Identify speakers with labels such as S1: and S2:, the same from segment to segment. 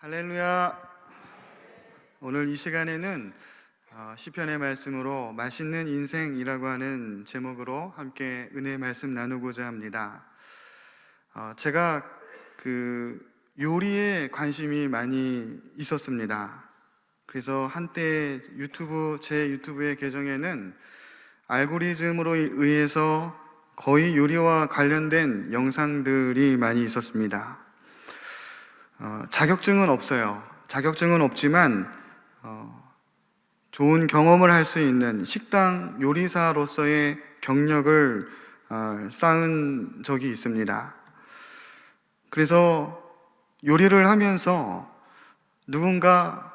S1: 할렐루야. 오늘 이 시간에는 어, 시편의 말씀으로 맛있는 인생이라고 하는 제목으로 함께 은혜의 말씀 나누고자 합니다. 어, 제가 그 요리에 관심이 많이 있었습니다. 그래서 한때 유튜브 제 유튜브의 계정에는 알고리즘으로 의해서 거의 요리와 관련된 영상들이 많이 있었습니다. 어, 자격증은 없어요. 자격증은 없지만 어, 좋은 경험을 할 수 있는 식당 요리사로서의 경력을 어, 쌓은 적이 있습니다. 그래서 요리를 하면서 누군가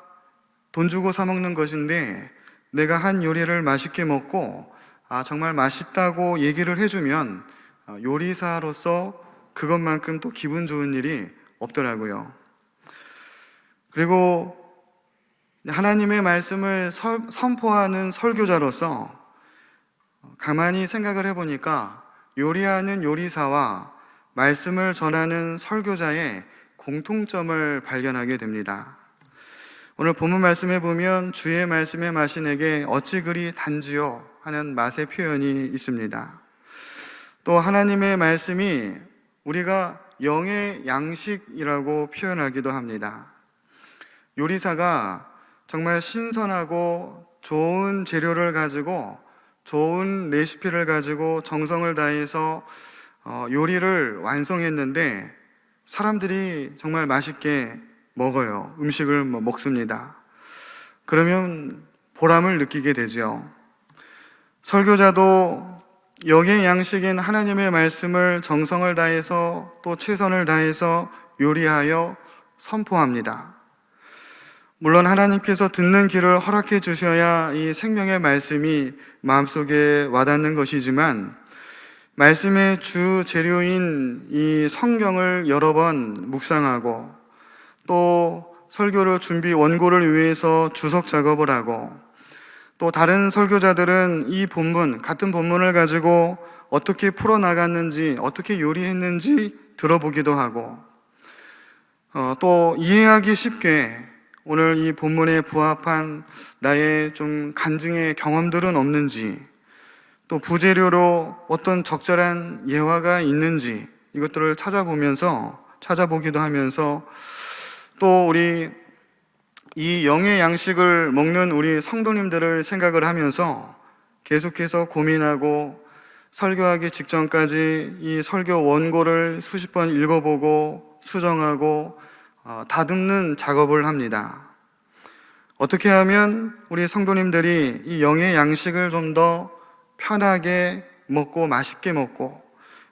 S1: 돈 주고 사 먹는 것인데 내가 한 요리를 맛있게 먹고 아 정말 맛있다고 얘기를 해주면 어, 요리사로서 그것만큼 또 기분 좋은 일이 없더라고요. 그리고 하나님의 말씀을 설- 선포하는 설교자로서 가만히 생각을 해보니까 요리하는 요리사와 말씀을 전하는 설교자의 공통점을 발견하게 됩니다. 오늘 본문 말씀에 보면 주의 말씀의 맛이 내게 어찌 그리 단지요 하는 맛의 표현이 있습니다. 또 하나님의 말씀이 우리가 영의 양식이라고 표현하기도 합니다. 요리사가 정말 신선하고 좋은 재료를 가지고 좋은 레시피를 가지고 정성을 다해서 어, 요리를 완성했는데 사람들이 정말 맛있게 먹어요. 음식을 뭐 먹습니다. 그러면 보람을 느끼게 되죠. 설교자도 영의 양식인 하나님의 말씀을 정성을 다해서 또 최선을 다해서 요리하여 선포합니다. 물론 하나님께서 듣는 길을 허락해 주셔야 이 생명의 말씀이 마음속에 와닿는 것이지만 말씀의 주 재료인 이 성경을 여러 번 묵상하고 또 설교를 준비 원고를 위해서 주석 작업을 하고 또 다른 설교자들은 이 본문 같은 본문을 가지고 어떻게 풀어 나갔는지 어떻게 요리했는지 들어보기도 하고 어, 또 이해하기 쉽게 오늘 이 본문에 부합한 나의 좀 간증의 경험들은 없는지 또 부재료로 어떤 적절한 예화가 있는지 이것들을 찾아보면서 찾아보기도 하면서 또 우리 이 영의 양식을 먹는 우리 성도님들을 생각을 하면서 계속해서 고민하고 설교하기 직전까지 이 설교 원고를 수십 번 읽어보고 수정하고 어, 다듬는 작업을 합니다. 어떻게 하면 우리 성도님들이 이 영의 양식을 좀 더 편하게 먹고 맛있게 먹고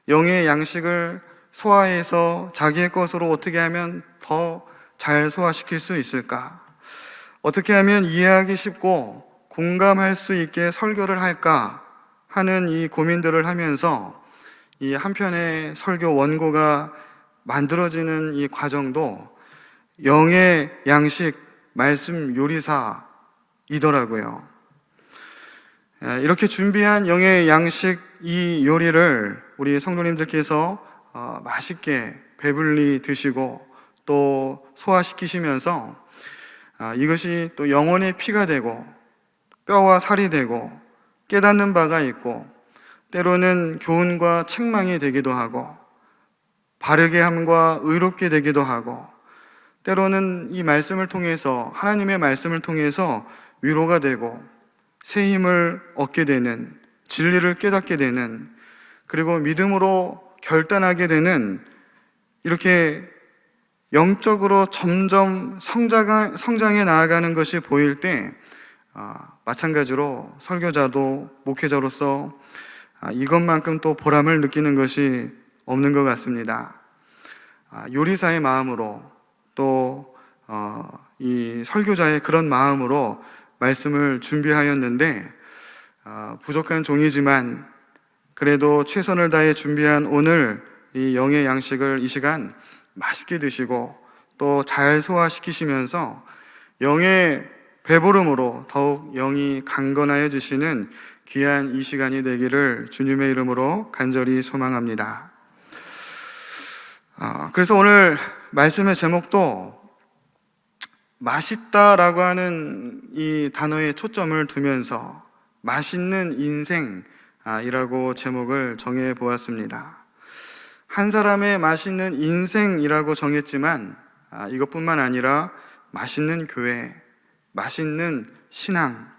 S1: 영의 양식을 소화해서 자기의 것으로 어떻게 하면 더 잘 소화시킬 수 있을까? 어떻게 하면 이해하기 쉽고 공감할 수 있게 설교를 할까 하는 이 고민들을 하면서 이 한편의 설교 원고가 만들어지는 이 과정도 영의 양식 말씀 요리사이더라고요. 이렇게 준비한 영의 양식 이 요리를 우리 성도님들께서 어, 맛있게 배불리 드시고 또 소화시키시면서 아, 이것이 또 영혼의 피가 되고 뼈와 살이 되고 깨닫는 바가 있고 때로는 교훈과 책망이 되기도 하고 바르게 함과 의롭게 되기도 하고 때로는 이 말씀을 통해서 하나님의 말씀을 통해서 위로가 되고 새 힘을 얻게 되는 진리를 깨닫게 되는 그리고 믿음으로 결단하게 되는 이렇게 영적으로 점점 성장, 성장해 나아가는 것이 보일 때 아, 마찬가지로 설교자도 목회자로서 아, 이것만큼 또 보람을 느끼는 것이 없는 것 같습니다. 아, 요리사의 마음으로 또 어, 이 설교자의 그런 마음으로 말씀을 준비하였는데 어, 부족한 종이지만 그래도 최선을 다해 준비한 오늘 이 영의 양식을 이 시간 맛있게 드시고 또 잘 소화시키시면서 영의 배부름으로 더욱 영이 강건하여 주시는 귀한 이 시간이 되기를 주님의 이름으로 간절히 소망합니다. 어, 그래서 오늘 말씀의 제목도 맛있다라고 하는 이 단어에 초점을 두면서 맛있는 인생이라고 제목을 정해 보았습니다. 한 사람의 맛있는 인생이라고 정했지만 아, 이것뿐만 아니라 맛있는 교회, 맛있는 신앙,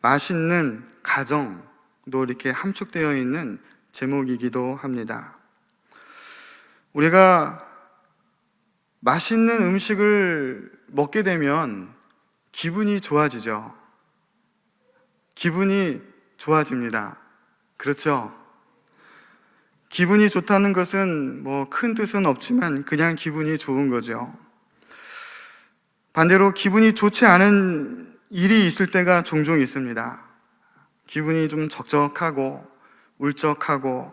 S1: 맛있는 가정도 이렇게 함축되어 있는 제목이기도 합니다. 우리가 맛있는 음식을 먹게 되면 기분이 좋아지죠. 기분이 좋아집니다. 그렇죠? 기분이 좋다는 것은 뭐 큰 뜻은 없지만 그냥 기분이 좋은 거죠. 반대로 기분이 좋지 않은 일이 있을 때가 종종 있습니다. 기분이 좀 적적하고 울적하고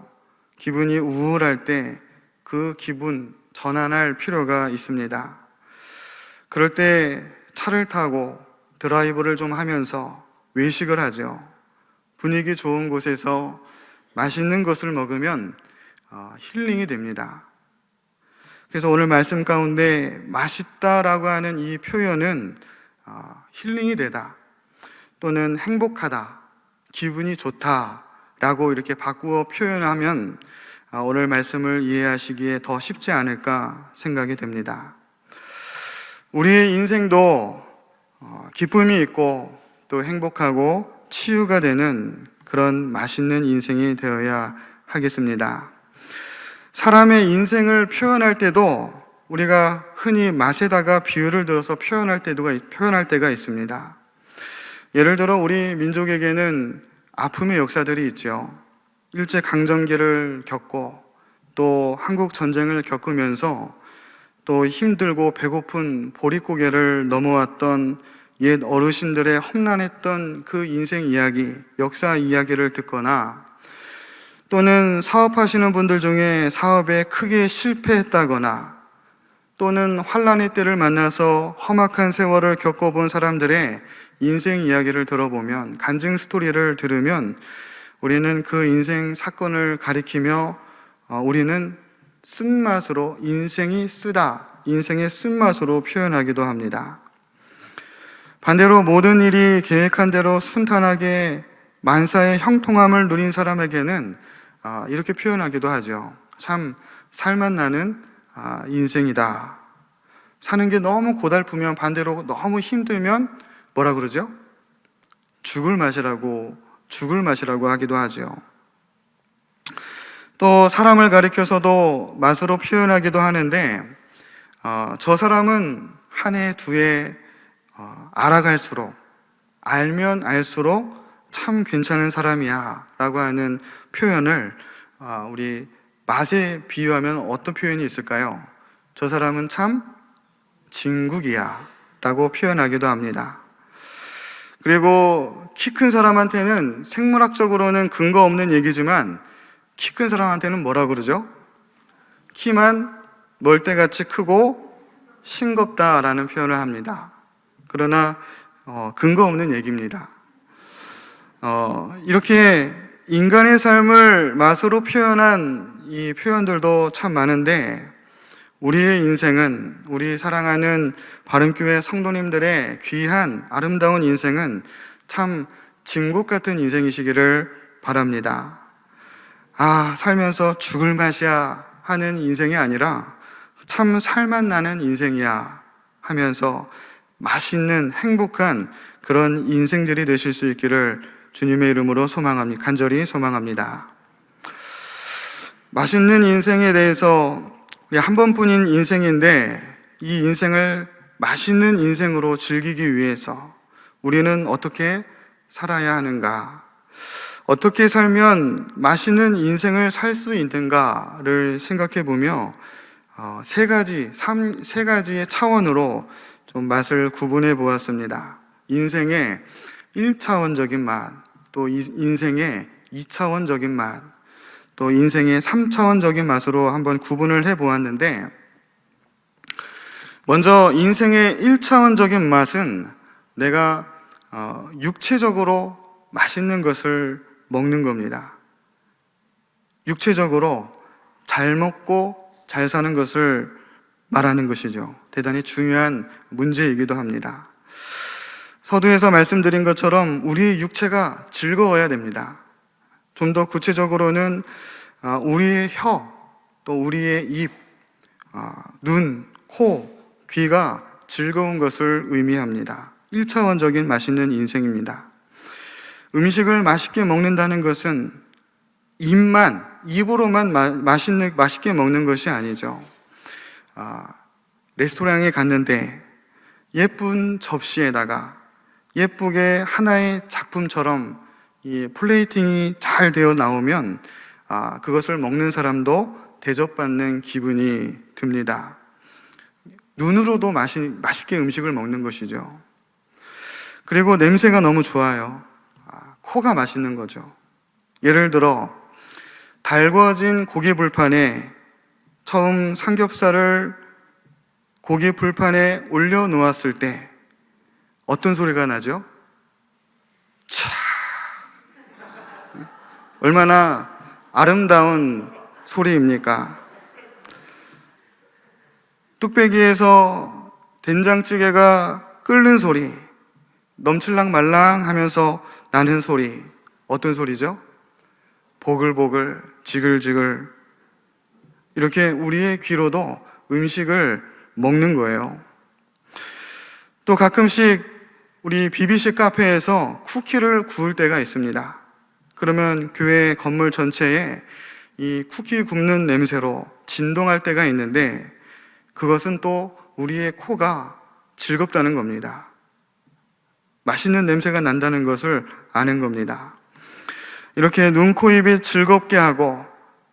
S1: 기분이 우울할 때 그 기분 전환할 필요가 있습니다. 그럴 때 차를 타고 드라이브를 좀 하면서 외식을 하죠. 분위기 좋은 곳에서 맛있는 것을 먹으면 어, 힐링이 됩니다. 그래서 오늘 말씀 가운데 맛있다라고 하는 이 표현은 어, 힐링이 되다 또는 행복하다, 기분이 좋다라고 이렇게 바꾸어 표현하면 어, 오늘 말씀을 이해하시기에 더 쉽지 않을까 생각이 됩니다. 우리의 인생도 어, 기쁨이 있고 또 행복하고 치유가 되는 그런 맛있는 인생이 되어야 하겠습니다. 사람의 인생을 표현할 때도 우리가 흔히 맛에다가 비유를 들어서 표현할 때도 표현할 때가 있습니다. 예를 들어 우리 민족에게는 아픔의 역사들이 있죠. 일제 강점기를 겪고 또 한국 전쟁을 겪으면서 또 힘들고 배고픈 보릿고개를 넘어왔던 옛 어르신들의 험난했던 그 인생 이야기, 역사 이야기를 듣거나 또는 사업하시는 분들 중에 사업에 크게 실패했다거나 또는 환란의 때를 만나서 험악한 세월을 겪어본 사람들의 인생 이야기를 들어보면 간증 스토리를 들으면 우리는 그 인생 사건을 가리키며 어, 우리는 쓴맛으로 인생이 쓰다, 인생의 쓴맛으로 표현하기도 합니다. 반대로 모든 일이 계획한 대로 순탄하게 만사의 형통함을 누린 사람에게는 아, 이렇게 표현하기도 하죠. 참 살만 나는 아, 인생이다. 사는 게 너무 고달프면 반대로 너무 힘들면 뭐라 그러죠? 죽을 맛이라고 죽을 맛이라고 하기도 하죠. 또 사람을 가리켜서도 맛으로 표현하기도 하는데 어, 저 사람은 한 해, 두해 어, 알아갈수록 알면 알수록 참 괜찮은 사람이야 라고 하는 표현을 어, 우리 맛에 비유하면 어떤 표현이 있을까요? 저 사람은 참 진국이야 라고 표현하기도 합니다. 그리고 키 큰 사람한테는 생물학적으로는 근거 없는 얘기지만 키 큰 사람한테는 뭐라 그러죠? 키만 멀대같이 크고 싱겁다라는 표현을 합니다. 그러나 어, 근거 없는 얘기입니다. 어, 이렇게 인간의 삶을 맛으로 표현한 이 표현들도 참 많은데 우리의 인생은 우리 사랑하는 바른교회 성도님들의 귀한 아름다운 인생은 참 진국 같은 인생이시기를 바랍니다. 아, 살면서 죽을 맛이야 하는 인생이 아니라 참 살맛 나는 인생이야 하면서 맛있는 행복한 그런 인생들이 되실 수 있기를 주님의 이름으로 소망합니다. 간절히 소망합니다. 맛있는 인생에 대해서 우리 한 번뿐인 인생인데 이 인생을 맛있는 인생으로 즐기기 위해서 우리는 어떻게 살아야 하는가? 어떻게 살면 맛있는 인생을 살 수 있는가를 생각해 보며 어, 세 가지, 삼, 세 가지의 차원으로 좀 맛을 구분해 보았습니다. 인생의 1차원적인 맛, 또 인생의 2차원적인 맛, 또 인생의 3차원적인 맛으로 한번 구분을 해 보았는데, 먼저 인생의 1차원적인 맛은 내가 어, 육체적으로 맛있는 것을 먹는 겁니다. 육체적으로 잘 먹고 잘 사는 것을 말하는 것이죠. 대단히 중요한 문제이기도 합니다. 서두에서 말씀드린 것처럼 우리의 육체가 즐거워야 됩니다. 좀 더 구체적으로는 아, 우리의 혀, 또 우리의 입, 아, 눈, 코, 귀가 즐거운 것을 의미합니다. 1차원적인 맛있는 인생입니다. 음식을 맛있게 먹는다는 것은 입만, 입으로만 마, 맛있는, 맛있게 먹는 것이 아니죠. 아, 레스토랑에 갔는데 예쁜 접시에다가 예쁘게 하나의 작품처럼 이 플레이팅이 잘 되어 나오면 아, 그것을 먹는 사람도 대접받는 기분이 듭니다. 눈으로도 맛이, 맛있게 음식을 먹는 것이죠. 그리고 냄새가 너무 좋아요. 아, 코가 맛있는 거죠. 예를 들어, 달궈진 고기 불판에 처음 삼겹살을 고기 불판에 올려놓았을 때 어떤 소리가 나죠? 차. 얼마나 아름다운 소리입니까? 뚝배기에서 된장찌개가 끓는 소리, 넘칠랑 말랑 하면서 나는 소리, 어떤 소리죠? 보글보글, 지글지글. 이렇게 우리의 귀로도 음식을 먹는 거예요. 또 가끔씩 우리 BBC 카페에서 쿠키를 구울 때가 있습니다. 그러면 교회 건물 전체에 이 쿠키 굽는 냄새로 진동할 때가 있는데 그것은 또 우리의 코가 즐겁다는 겁니다. 맛있는 냄새가 난다는 것을 아는 겁니다. 이렇게 눈, 코, 입이 즐겁게 하고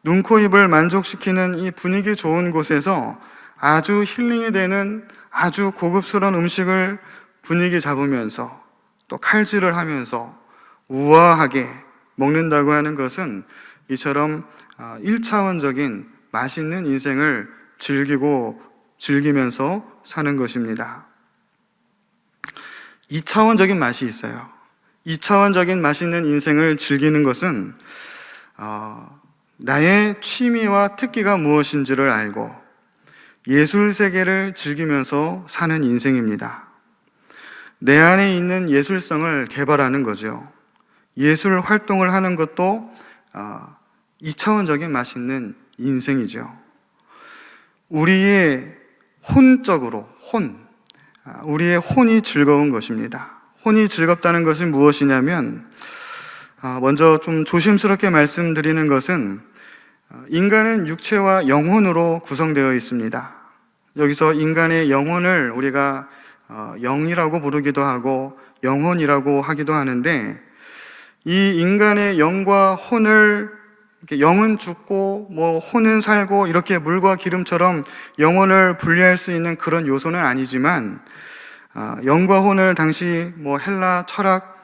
S1: 눈, 코, 입을 만족시키는 이 분위기 좋은 곳에서 아주 힐링이 되는 아주 고급스러운 음식을 분위기 잡으면서 또 칼질을 하면서 우아하게 먹는다고 하는 것은 이처럼 1차원적인 맛있는 인생을 즐기고 즐기면서 사는 것입니다. 2차원적인 맛이 있어요. 2차원적인 맛있는 인생을 즐기는 것은 어, 나의 취미와 특기가 무엇인지를 알고 예술 세계를 즐기면서 사는 인생입니다. 내 안에 있는 예술성을 개발하는 거죠. 예술 활동을 하는 것도 어, 2차원적인 맛있는 인생이죠. 우리의 혼적으로, 혼, 아, 우리의 혼이 즐거운 것입니다. 혼이 즐겁다는 것은 무엇이냐면, 아, 먼저 좀 조심스럽게 말씀드리는 것은, 아, 인간은 육체와 영혼으로 구성되어 있습니다. 여기서 인간의 영혼을 우리가 어, 영이라고 부르기도 하고, 영혼이라고 하기도 하는데, 이 인간의 영과 혼을 영은 죽고 뭐 혼은 살고 이렇게 물과 기름처럼 영혼을 분리할 수 있는 그런 요소는 아니지만 아, 영과 혼을 당시 뭐 헬라 철학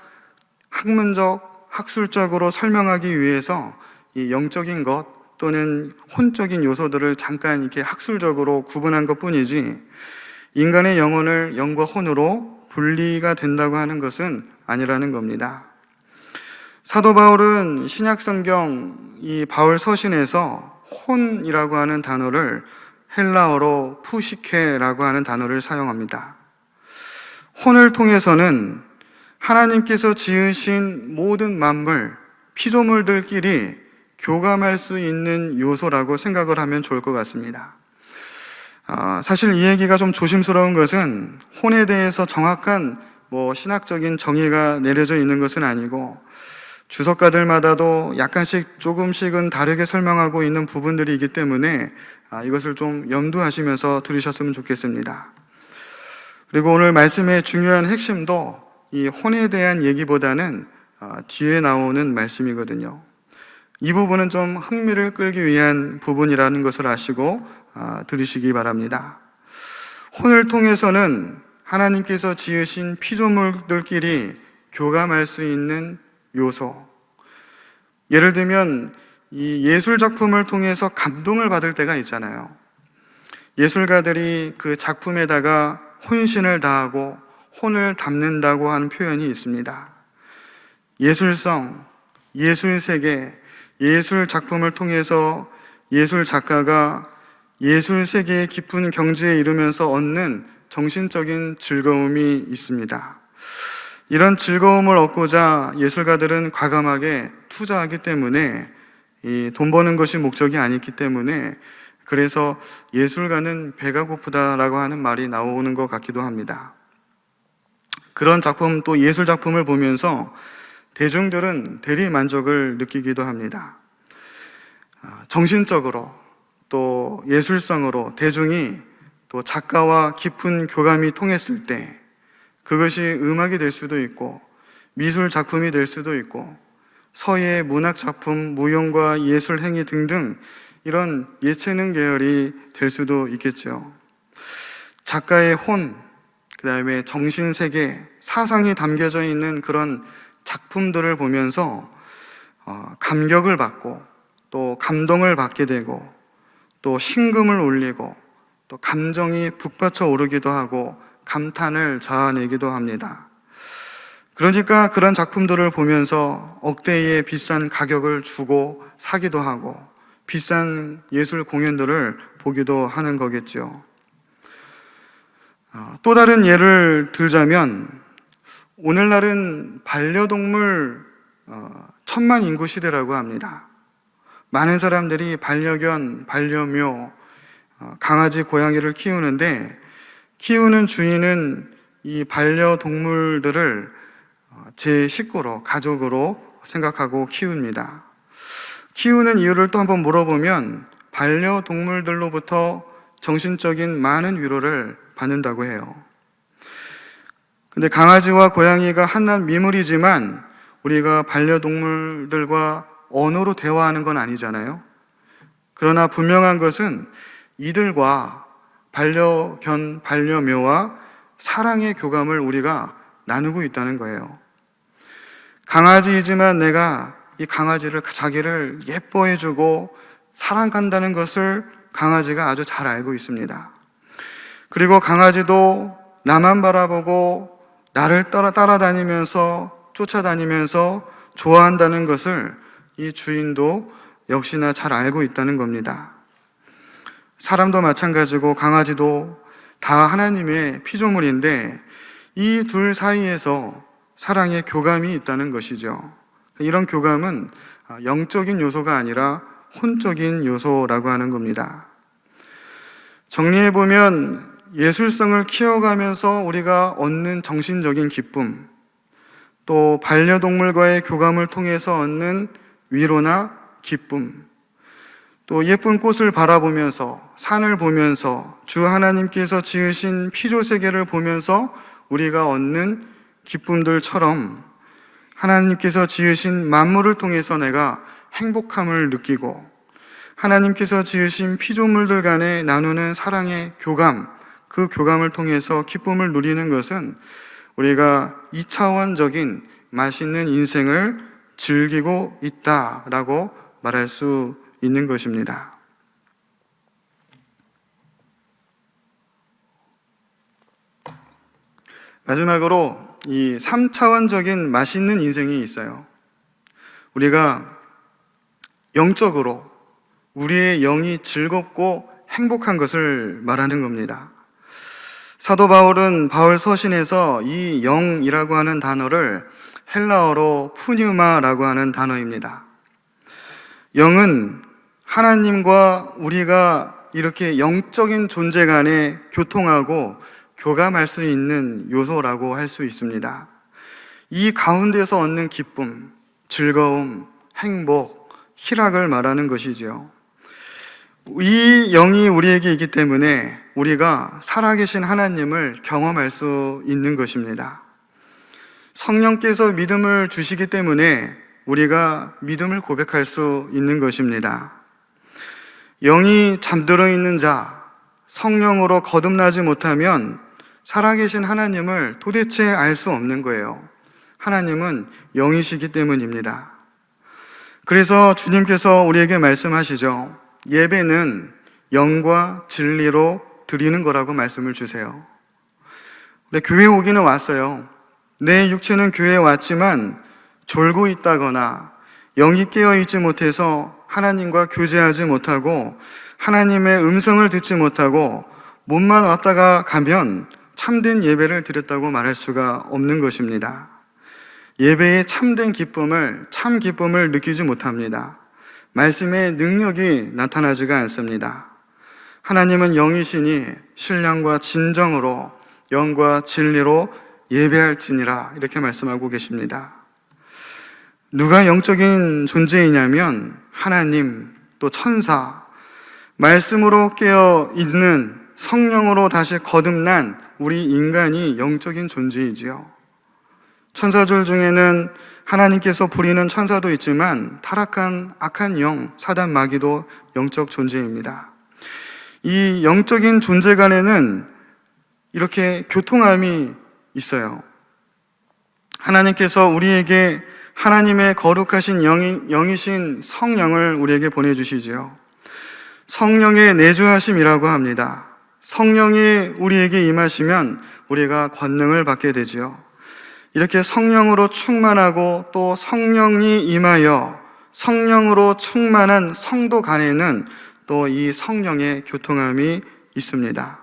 S1: 학문적 학술적으로 설명하기 위해서 이 영적인 것 또는 혼적인 요소들을 잠깐 이렇게 학술적으로 구분한 것 뿐이지 인간의 영혼을 영과 혼으로 분리가 된다고 하는 것은 아니라는 겁니다. 사도 바울은 신약 성경 이 바울 서신에서 혼이라고 하는 단어를 헬라어로 푸시케라고 하는 단어를 사용합니다. 혼을 통해서는 하나님께서 지으신 모든 만물, 피조물들끼리 교감할 수 있는 요소라고 생각을 하면 좋을 것 같습니다. 아, 사실 이 얘기가 좀 조심스러운 것은 혼에 대해서 정확한 뭐 신학적인 정의가 내려져 있는 것은 아니고 주석가들마다도 약간씩 조금씩은 다르게 설명하고 있는 부분들이 있기 때문에 아, 이것을 좀 염두하시면서 들으셨으면 좋겠습니다. 그리고 오늘 말씀의 중요한 핵심도 이 혼에 대한 얘기보다는 아, 뒤에 나오는 말씀이거든요. 이 부분은 좀 흥미를 끌기 위한 부분이라는 것을 아시고 아, 들으시기 바랍니다. 혼을 통해서는 하나님께서 지으신 피조물들끼리 교감할 수 있는 요소. 예를 들면 이 예술 작품을 통해서 감동을 받을 때가 있잖아요. 예술가들이 그 작품에다가 혼신을 다하고 혼을 담는다고 하는 표현이 있습니다. 예술성, 예술 세계, 예술 작품을 통해서 예술 작가가 예술 세계의 깊은 경지에 이르면서 얻는 정신적인 즐거움이 있습니다. 이런 즐거움을 얻고자 예술가들은 과감하게 투자하기 때문에 이 돈 버는 것이 목적이 아니기 때문에 그래서 예술가는 배가 고프다라고 하는 말이 나오는 것 같기도 합니다. 그런 작품 또 예술 작품을 보면서 대중들은 대리 만족을 느끼기도 합니다. 아, 정신적으로 또 예술성으로 대중이 또 작가와 깊은 교감이 통했을 때 그것이 음악이 될 수도 있고 미술 작품이 될 수도 있고 서예, 문학 작품, 무용과 예술 행위 등등 이런 예체능 계열이 될 수도 있겠죠. 작가의 혼, 그 다음에 정신 세계, 사상이 담겨져 있는 그런 작품들을 보면서 어, 감격을 받고 또 감동을 받게 되고 또 신금을 울리고 또 감정이 북받쳐 오르기도 하고 감탄을 자아내기도 합니다. 그러니까 그런 작품들을 보면서 억대의 비싼 가격을 주고 사기도 하고 비싼 예술 공연들을 보기도 하는 거겠죠. 어, 또 다른 예를 들자면 오늘날은 반려동물 어, 천만 인구 시대라고 합니다. 많은 사람들이 반려견, 반려묘, 어, 강아지, 고양이를 키우는데 키우는 주인은 이 반려동물들을 어, 제 식구로, 가족으로 생각하고 키웁니다. 키우는 이유를 또 한번 물어보면 반려동물들로부터 정신적인 많은 위로를 받는다고 해요. 근데 강아지와 고양이가 한낱 미물이지만 우리가 반려동물들과 언어로 대화하는 건 아니잖아요. 그러나 분명한 것은 이들과 반려견, 반려묘와 사랑의 교감을 우리가 나누고 있다는 거예요. 강아지이지만 내가 이 강아지를 자기를 예뻐해주고 사랑한다는 것을 강아지가 아주 잘 알고 있습니다. 그리고 강아지도 나만 바라보고 나를 따라 따라다니면서 쫓아다니면서 좋아한다는 것을 이 주인도 역시나 잘 알고 있다는 겁니다. 사람도 마찬가지고 강아지도 다 하나님의 피조물인데 이 둘 사이에서 사랑의 교감이 있다는 것이죠. 이런 교감은 영적인 요소가 아니라 혼적인 요소라고 하는 겁니다. 정리해보면 예술성을 키워가면서 우리가 얻는 정신적인 기쁨, 또 반려동물과의 교감을 통해서 얻는 위로나 기쁨, 또 예쁜 꽃을 바라보면서 산을 보면서 주 하나님께서 지으신 피조 세계를 보면서 우리가 얻는 기쁨들처럼 하나님께서 지으신 만물을 통해서 내가 행복함을 느끼고 하나님께서 지으신 피조물들 간에 나누는 사랑의 교감, 그 교감을 통해서 기쁨을 누리는 것은 우리가 이차원적인 맛있는 인생을 즐기고 있다라고 말할 수 있는 것입니다. 마지막으로 이 3차원적인 맛있는 인생이 있어요. 우리가 영적으로 우리의 영이 즐겁고 행복한 것을 말하는 겁니다. 사도 바울은 바울 서신에서 이 영이라고 하는 단어를 헬라어로 푸뉴마라고 하는 단어입니다. 영은 하나님과 우리가 이렇게 영적인 존재 간에 교통하고 교감할 수 있는 요소라고 할 수 있습니다. 이 가운데서 얻는 기쁨, 즐거움, 행복, 희락을 말하는 것이지요. 이 영이 우리에게 있기 때문에 우리가 살아계신 하나님을 경험할 수 있는 것입니다. 성령께서 믿음을 주시기 때문에 우리가 믿음을 고백할 수 있는 것입니다. 영이 잠들어 있는 자, 성령으로 거듭나지 못하면 살아계신 하나님을 도대체 알 수 없는 거예요. 하나님은 영이시기 때문입니다. 그래서 주님께서 우리에게 말씀하시죠. 예배는 영과 진리로 드리는 거라고 말씀을 주세요. 교회 오기는 왔어요. 내 육체는 교회에 왔지만 졸고 있다거나 영이 깨어 있지 못해서 하나님과 교제하지 못하고 하나님의 음성을 듣지 못하고 몸만 왔다가 가면 참된 예배를 드렸다고 말할 수가 없는 것입니다. 예배의 참된 기쁨을, 참 기쁨을 느끼지 못합니다. 말씀의 능력이 나타나지가 않습니다. 하나님은 영이시니 신령과 진정으로 영과 진리로 예배할지니라 이렇게 말씀하고 계십니다. 누가 영적인 존재이냐면 하나님 또 천사 말씀으로 깨어 있는 성령으로 다시 거듭난 우리 인간이 영적인 존재이지요. 천사들 중에는 하나님께서 부리는 천사도 있지만 타락한 악한 영, 사단 마귀도 영적 존재입니다. 이 영적인 존재 간에는 이렇게 교통함이 있어요. 하나님께서 우리에게 하나님의 거룩하신 영이, 영이신 성령을 우리에게 보내주시지요. 성령의 내주하심이라고 합니다. 성령이 우리에게 임하시면 우리가 권능을 받게 되지요. 이렇게 성령으로 충만하고 또 성령이 임하여 성령으로 충만한 성도 간에는 또 이 성령의 교통함이 있습니다.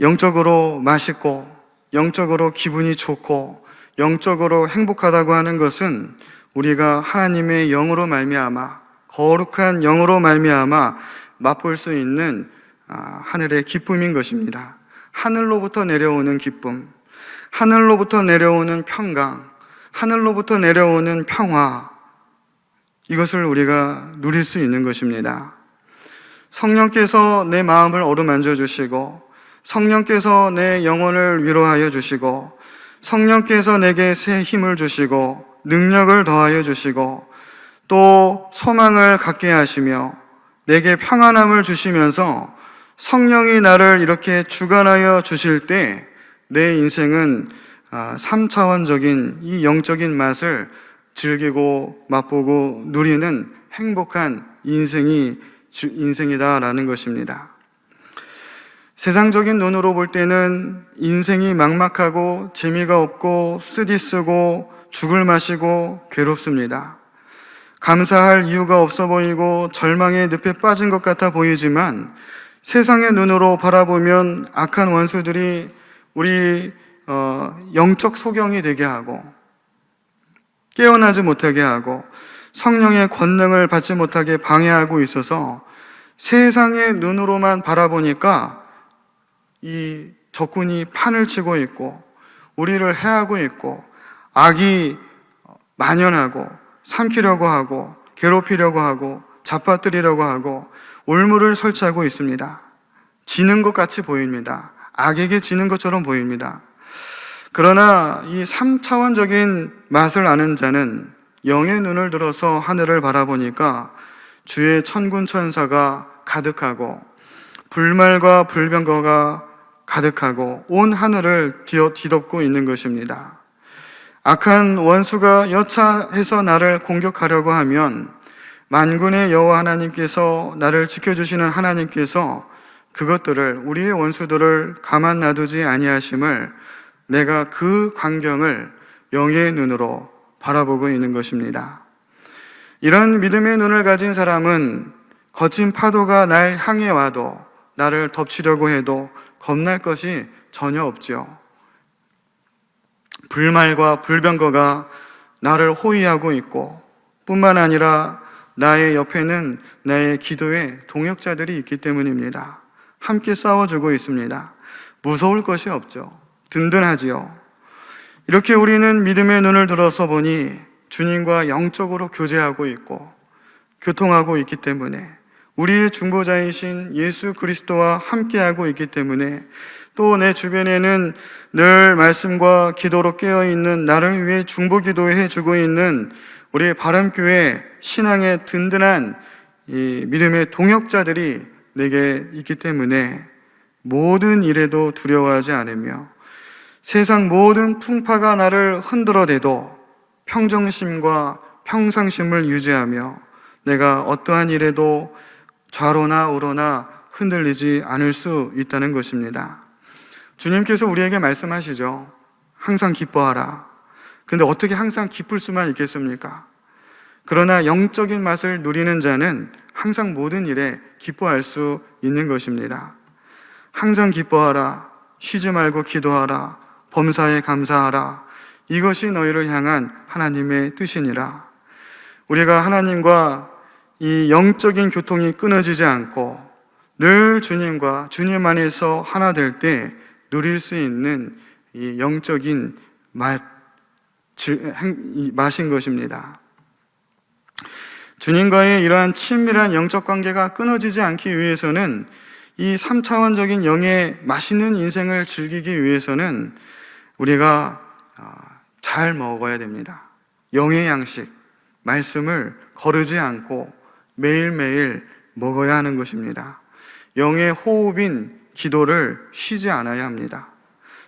S1: 영적으로 맛있고, 영적으로 기분이 좋고, 영적으로 행복하다고 하는 것은 우리가 하나님의 영으로 말미암아 거룩한 영으로 말미암아 맛볼 수 있는 아, 하늘의 기쁨인 것입니다. 하늘로부터 내려오는 기쁨, 하늘로부터 내려오는 평강, 하늘로부터 내려오는 평화, 이것을 우리가 누릴 수 있는 것입니다. 성령께서 내 마음을 어루만져 주시고, 성령께서 내 영혼을 위로하여 주시고, 성령께서 내게 새 힘을 주시고, 능력을 더하여 주시고, 또 소망을 갖게 하시며, 내게 평안함을 주시면서 성령이 나를 이렇게 주관하여 주실 때 내 인생은 3차원적인 이 영적인 맛을 즐기고 맛보고 누리는 행복한 인생이 인생이다라는 것입니다. 세상적인 눈으로 볼 때는 인생이 막막하고 재미가 없고 쓰디쓰고 죽을 마시고 괴롭습니다. 감사할 이유가 없어 보이고 절망의 늪에 빠진 것 같아 보이지만 세상의 눈으로 바라보면 악한 원수들이 우리 어, 영적 소경이 되게 하고 깨어나지 못하게 하고 성령의 권능을 받지 못하게 방해하고 있어서 세상의 눈으로만 바라보니까 이 적군이 판을 치고 있고 우리를 해하고 있고 악이 만연하고 삼키려고 하고 괴롭히려고 하고 잡아뜨리려고 하고 올무를 설치하고 있습니다. 지는 것 같이 보입니다. 악에게 지는 것처럼 보입니다. 그러나 이 3차원적인 맛을 아는 자는 영의 눈을 들어서 하늘을 바라보니까 주의 천군 천사가 가득하고 불말과 불병거가 가득하고 온 하늘을 뒤덮고 있는 것입니다. 악한 원수가 여차해서 나를 공격하려고 하면 만군의 여호와 하나님께서 나를 지켜주시는 하나님께서 그것들을 우리의 원수들을 가만 놔두지 아니하심을 내가 그 광경을 영의 눈으로 바라보고 있는 것입니다. 이런 믿음의 눈을 가진 사람은 거친 파도가 날 향해 와도 나를 덮치려고 해도 겁날 것이 전혀 없지요. 불말과 불병거가 나를 호위하고 있고 뿐만 아니라 나의 옆에는 나의 기도의 동역자들이 있기 때문입니다. 함께 싸워주고 있습니다. 무서울 것이 없죠. 든든하지요. 이렇게 우리는 믿음의 눈을 들어서 보니 주님과 영적으로 교제하고 있고 교통하고 있기 때문에 우리의 중보자이신 예수 그리스도와 함께하고 있기 때문에 또 내 주변에는 늘 말씀과 기도로 깨어 있는 나를 위해 중보 기도해 주고 있는 우리의 바람교회 신앙의 든든한 이 믿음의 동역자들이 내게 있기 때문에 모든 일에도 두려워하지 않으며 세상 모든 풍파가 나를 흔들어대도 평정심과 평상심을 유지하며 내가 어떠한 일에도 좌로나 우로나 흔들리지 않을 수 있다는 것입니다. 주님께서 우리에게 말씀하시죠. 항상 기뻐하라. 근데 어떻게 항상 기쁠 수만 있겠습니까? 그러나 영적인 맛을 누리는 자는 항상 모든 일에 기뻐할 수 있는 것입니다. 항상 기뻐하라. 쉬지 말고 기도하라. 범사에 감사하라. 이것이 너희를 향한 하나님의 뜻이니라. 우리가 하나님과 이 영적인 교통이 끊어지지 않고 늘 주님과 주님 안에서 하나 될 때 누릴 수 있는 이 영적인 맛, 맛인 것입니다. 주님과의 이러한 친밀한 영적 관계가 끊어지지 않기 위해서는 이 3차원적인 영의 맛있는 인생을 즐기기 위해서는 우리가 아, 잘 먹어야 됩니다. 영의 양식, 말씀을 거르지 않고 매일매일 먹어야 하는 것입니다. 영의 호흡인 기도를 쉬지 않아야 합니다.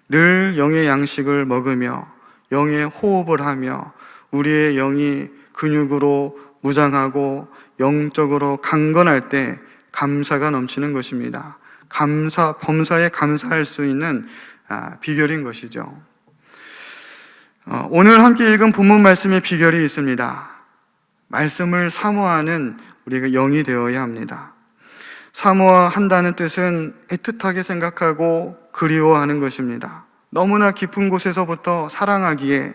S1: 늘 영의 양식을 먹으며 영의 호흡을 하며 우리의 영이 근육으로 무장하고 영적으로 강건할 때 감사가 넘치는 것입니다. 감사, 범사에 감사할 수 있는 아, 비결인 것이죠. 어, 오늘 함께 읽은 본문 말씀의 비결이 있습니다. 말씀을 사모하는 우리가 영이 되어야 합니다. 사모한다는 뜻은 애틋하게 생각하고 그리워하는 것입니다. 너무나 깊은 곳에서부터 사랑하기에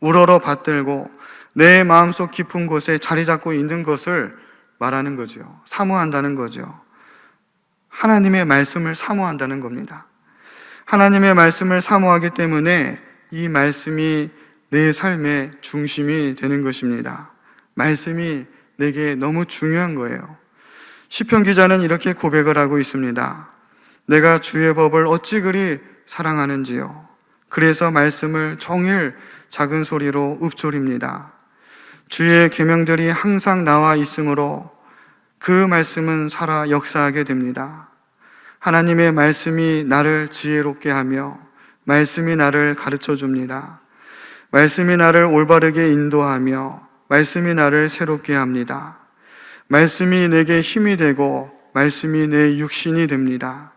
S1: 우러러 받들고 내 마음속 깊은 곳에 자리 잡고 있는 것을 말하는 거죠. 사모한다는 거죠. 하나님의 말씀을 사모한다는 겁니다. 하나님의 말씀을 사모하기 때문에 이 말씀이 내 삶의 중심이 되는 것입니다. 말씀이 내게 너무 중요한 거예요. 시편 기자는 이렇게 고백을 하고 있습니다. 내가 주의 법을 어찌 그리 사랑하는지요. 그래서 말씀을 종일 작은 소리로 읊조립니다. 주의 계명들이 항상 나와 있으므로 그 말씀은 살아 역사하게 됩니다. 하나님의 말씀이 나를 지혜롭게 하며 말씀이 나를 가르쳐 줍니다. 말씀이 나를 올바르게 인도하며 말씀이 나를 새롭게 합니다. 말씀이 내게 힘이 되고 말씀이 내 육신이 됩니다.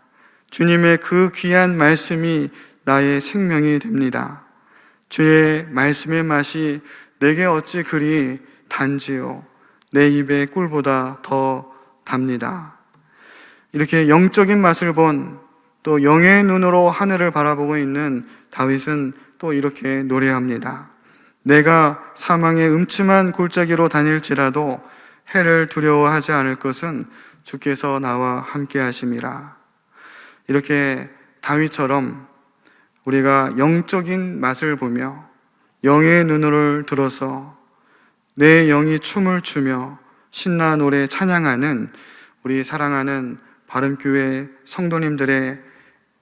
S1: 주님의 그 귀한 말씀이 나의 생명이 됩니다. 주의 말씀의 맛이 내게 어찌 그리 단지요. 내 입의 꿀보다 더 답니다. 이렇게 영적인 맛을 본 또 영의 눈으로 하늘을 바라보고 있는 다윗은 또 이렇게 노래합니다. 내가 사망의 음침한 골짜기로 다닐지라도 해를 두려워하지 않을 것은 주께서 나와 함께 하심이라. 이렇게 다윗처럼 우리가 영적인 맛을 보며 영의 눈을 들어서 내 영이 춤을 추며 신나 노래 찬양하는 우리 사랑하는 바른교회 성도님들의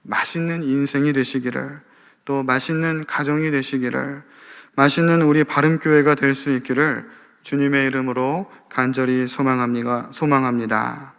S1: 맛있는 인생이 되시기를 또 맛있는 가정이 되시기를 맛있는 우리 바른교회가 될 수 있기를 주님의 이름으로 간절히 소망합니다. 소망합니다.